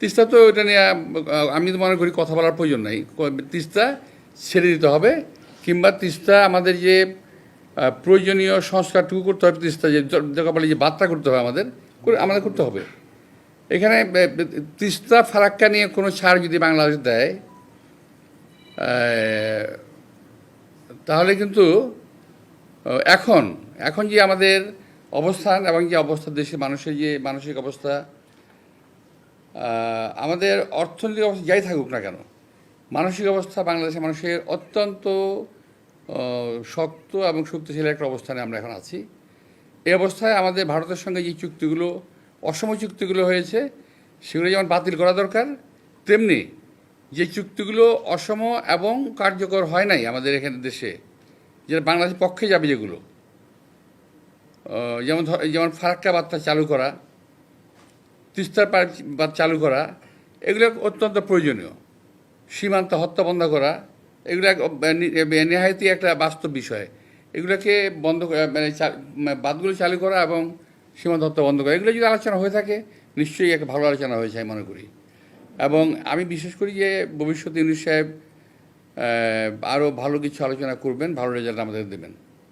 তিস্তা তো এটা নিয়ে আমি তো মনে করি কথা বলার প্রয়োজন নাই। তিস্তা ছেড়ে দিতে হবে, কিংবা তিস্তা আমাদের যে প্রয়োজনীয় সংস্কারটুকু করতে হবে, তিস্তা যে পড়লে যে বার্তা করতে হবে আমাদের, করে আমাদের করতে হবে। এখানে তিস্তা ফারাক্কা নিয়ে কোনো ছাড় যদি বাংলাদেশ দেয় তাহলে কিন্তু এখন এখন যে আমাদের অবস্থান এবং যে অবস্থা দেশের মানুষের যে মানসিক অবস্থা আমাদের অর্থনৈতিক অবস্থা যাই থাকুক না কেন, মানসিক অবস্থা বাংলাদেশের মানুষের অত্যন্ত শক্ত এবং শক্তিশালী একটা অবস্থানে আমরা এখন আছি। এই অবস্থায় আমাদের ভারতের সঙ্গে যে চুক্তিগুলো অসম চুক্তিগুলো হয়েছে, সেগুলো যেমন বাতিল করা দরকার, তেমনি যে চুক্তিগুলো অসম এবং কার্যকর হয় নাই আমাদের এখানে দেশে, যেটা বাংলাদেশের পক্ষে যাবে যেগুলো যেমন যেমন ফারাক্কা বার্তা চালু করা তিস্তার বাঁধ চালু করা, এগুলো অত্যন্ত প্রয়োজনীয়। সীমান্ত হত্যা বন্ধ করা, এগুলো নেহায়তি একটা বাস্তব বিষয়। এগুলোকে বন্ধ মানে মানে চালু করা এবং সীমান্ত হত্যা বন্ধ করা, এগুলো যদি আলোচনা হয়ে থাকে, নিশ্চয়ই একটা ভালো আলোচনা হয়েছে আমি মনে করি। এবং আমি বিশেষ করি যে ভবিষ্যতে ইউনুস সাহেব আরও ভালো কিছু আলোচনা করবেন, ভালো রেজাল্ট আমাদের দেবেন।